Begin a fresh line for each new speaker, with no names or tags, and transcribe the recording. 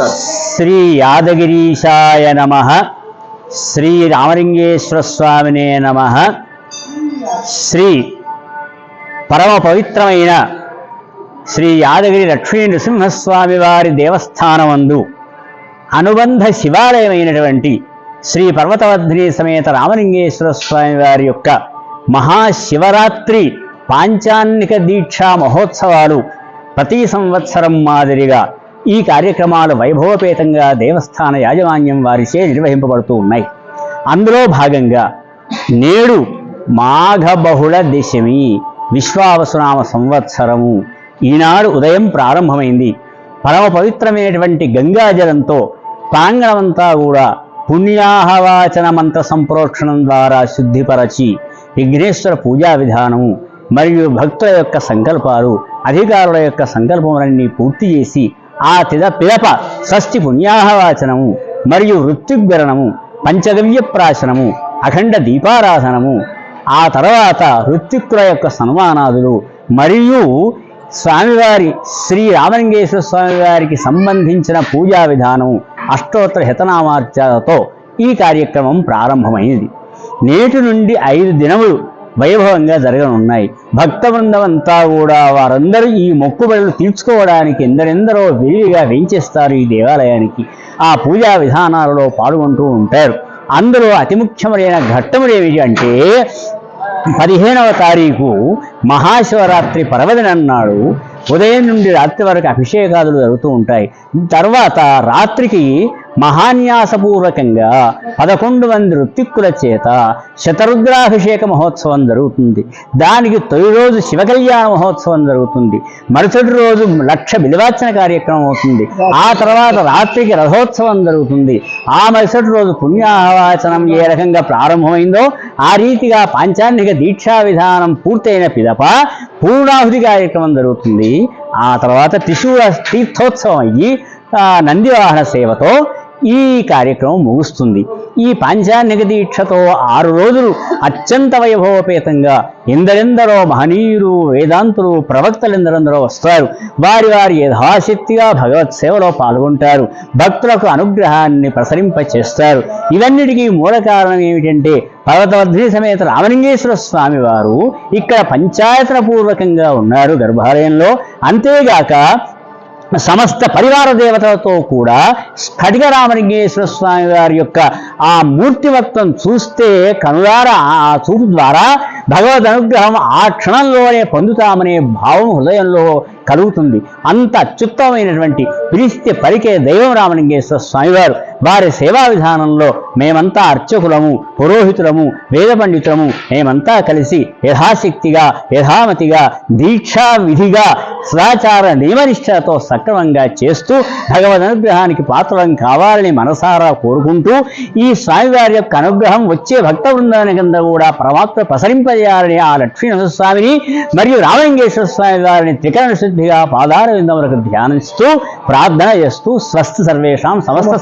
చెప్తారు
శ్రీ యాదగిరీశాయ నమ శ్రీ రామలింగేశ్వర స్వామినే నమ శ్రీ పరమ పవిత్రమైన శ్రీ యాదగిరి లక్ష్మీ నృసింహస్వామి వారి దేవస్థానమందు అనుబంధ శివాలయమైనటువంటి శ్రీ పర్వతవర్ధిని సమేత రామలింగేశ్వర స్వామి వారి యొక్క మహాశివరాత్రి పాంచాన్నిక దీక్షా మహోత్సవాలు ప్రతి సంవత్సరం మాదిరిగా ఈ కార్యక్రమాలు వైభవపేతంగా దేవస్థాన యాజమాన్యం వారిచే నిర్వహింపబడుతూ ఉన్నాయి. అందులో భాగంగా నేడు మాఘబహుళ దశమి విశ్వావసునామ సంవత్సరము ఈనాడు ఉదయం ప్రారంభమైంది. పరమ పవిత్రమైనటువంటి గంగాజలంతో ప్రాంగణమంతా కూడా పుణ్యాహవాచన మంత్ర సంప్రోక్షణం ద్వారా శుద్ధిపరచి విఘ్నేశ్వర పూజా విధానము మరియు భక్తుల యొక్క సంకల్పాలు అధికారుల యొక్క సంకల్పములన్నీ పూర్తి చేసి ఆ తిద పిదప షష్ఠి పుణ్యాహవాచనము మరియు ఋత్విగ్వరణము పంచగవ్య ప్రాశనము అఖండ దీపారాధనము. ఆ తర్వాత ఋత్విక్కుల యొక్క సన్మానాదులు మరియు స్వామివారి శ్రీ రామలింగేశ్వర స్వామి వారికి సంబంధించిన పూజా విధానం అష్టోత్తర హితనామార్చాలతో ఈ కార్యక్రమం ప్రారంభమైంది నేటి నుండి ఐదు దినములు వైభవంగా జరగనున్నాయి. భక్త బృందం అంతా కూడా వారందరూ ఈ మొక్కుబడులు తీర్చుకోవడానికి ఎందరెందరో విరివిగా వేయించేస్తారు ఈ దేవాలయానికి. ఆ పూజా విధానాలలో పాల్గొంటూ ఉంటారు. అందులో అతి ముఖ్యమైన ఘట్టములు ఏమిటి అంటే పదిహేనవ తారీఖు మహాశివరాత్రి పర్వదినం నాడు ఉదయం నుండి రాత్రి వరకు అభిషేకాదులు జరుగుతూ ఉంటాయి. తర్వాత రాత్రికి మహాన్యాసపూర్వకంగా పదకొండు మంది ఋత్తిక్కుల చేత శతరుద్రాభిషేక మహోత్సవం జరుగుతుంది. దానికి తొలి రోజు శివకళ్యాణ మహోత్సవం జరుగుతుంది. మరుసటి రోజు లక్ష బిలివాచన కార్యక్రమం అవుతుంది. ఆ తర్వాత రాత్రికి రథోత్సవం జరుగుతుంది. ఆ మరుసటి రోజు పుణ్యాహవాచనం ఏ రకంగా ప్రారంభమైందో ఆ రీతిగా పాంచాన్నిక దీక్షా విధానం పూర్తయిన పిదప పూర్ణాహుతి కార్యక్రమం జరుగుతుంది. ఆ తర్వాత త్రిశూల తీర్థోత్సవం అయ్యి నందివాహన సేవతో ఈ కార్యక్రమం ముగుస్తుంది. ఈ పాంచాన్నిక దీక్షతో ఆరు రోజులు అత్యంత వైభవపేతంగా ఎందరెందరో మహనీయులు వేదాంతులు ప్రవక్తలెందరెందరో వస్తారు. వారి వారి యథాశక్తిగా భగవత్ సేవలో పాల్గొంటారు. భక్తులకు అనుగ్రహాన్ని ప్రసరింప చేస్తారు ఇవన్నిటికీ మూల కారణం ఏమిటంటే పర్వతవర్ధి సమేత రామలింగేశ్వర స్వామి వారు ఇక్కడ పంచాయతన పూర్వకంగా ఉన్నారు గర్భాలయంలో. అంతేగాక సమస్త పరివార దేవతలతో కూడా స్ఫటిక రామలింగేశ్వర స్వామి వారి యొక్క ఆ మూర్తిమత్వం చూస్తే కనులారా ఆ చూపు ద్వారా భగవద్ అనుగ్రహం ఆ క్షణంలోనే పొందుతామనే భావం హృదయంలో కలుగుతుంది. అంత అత్యుత్తమైనటువంటి పిలిస్తే పలికే దైవం రామలింగేశ్వర స్వామివారు. వారి సేవా విధానంలో మేమంతా అర్చకులము పురోహితులము వేద పండితులము మేమంతా కలిసి యథాశక్తిగా యథామతిగా దీక్షా విధిగా సదాచార నియమనిష్టలతో సక్రమంగా చేస్తూ భగవద్ అనుగ్రహానికి పాత్రం కావాలని మనసారా కోరుకుంటూ ఈ స్వామివారి యొక్క అనుగ్రహం వచ్చే భక్త బృందానికి కింద కూడా పరమాత్మ ప్రసరింపజేయాలని ఆ లక్ష్మీనరస్వామిని మరియు రామలింగేశ్వర స్వామి వారిని త్రికరణ శుద్ధిగా పాదార విందములకు ధ్యానిస్తూ ప్రార్థన చేస్తూ స్వస్తి సర్వేషాం సమస్త